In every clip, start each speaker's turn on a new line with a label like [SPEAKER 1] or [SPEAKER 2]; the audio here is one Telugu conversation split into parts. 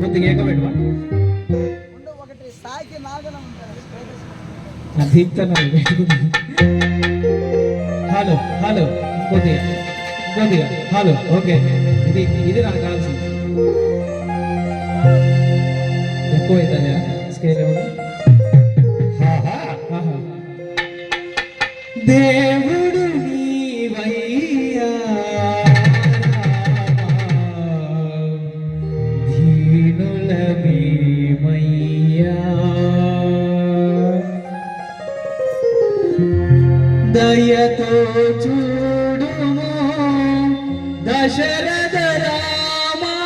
[SPEAKER 1] కొద్దిగా ఏక పెట్టవా
[SPEAKER 2] ఉండు ఒకటి సాయికి నాగన ఉంటారు.
[SPEAKER 1] దీప్తన్నారు హలో హలో కొద్దిగా కొద్దిగా హలో ఓకే. ఇది ఇది నాకు కావాల్సింది. ఎక్కువ అవుతుందా స్కేల్ ఏమన్నా చూడుము. దశరథ రామా.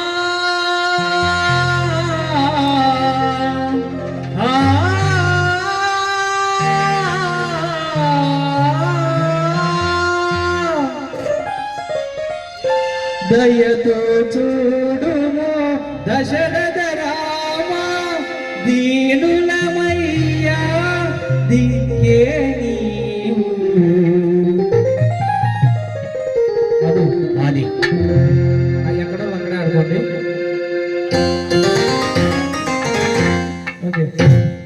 [SPEAKER 1] దయతో చూడుము. దశరథ రామా. దీనులమయ్యా దిక్కే ఓకే దేవుడు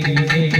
[SPEAKER 1] take, take.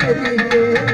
[SPEAKER 1] কেটে
[SPEAKER 3] দিয়ে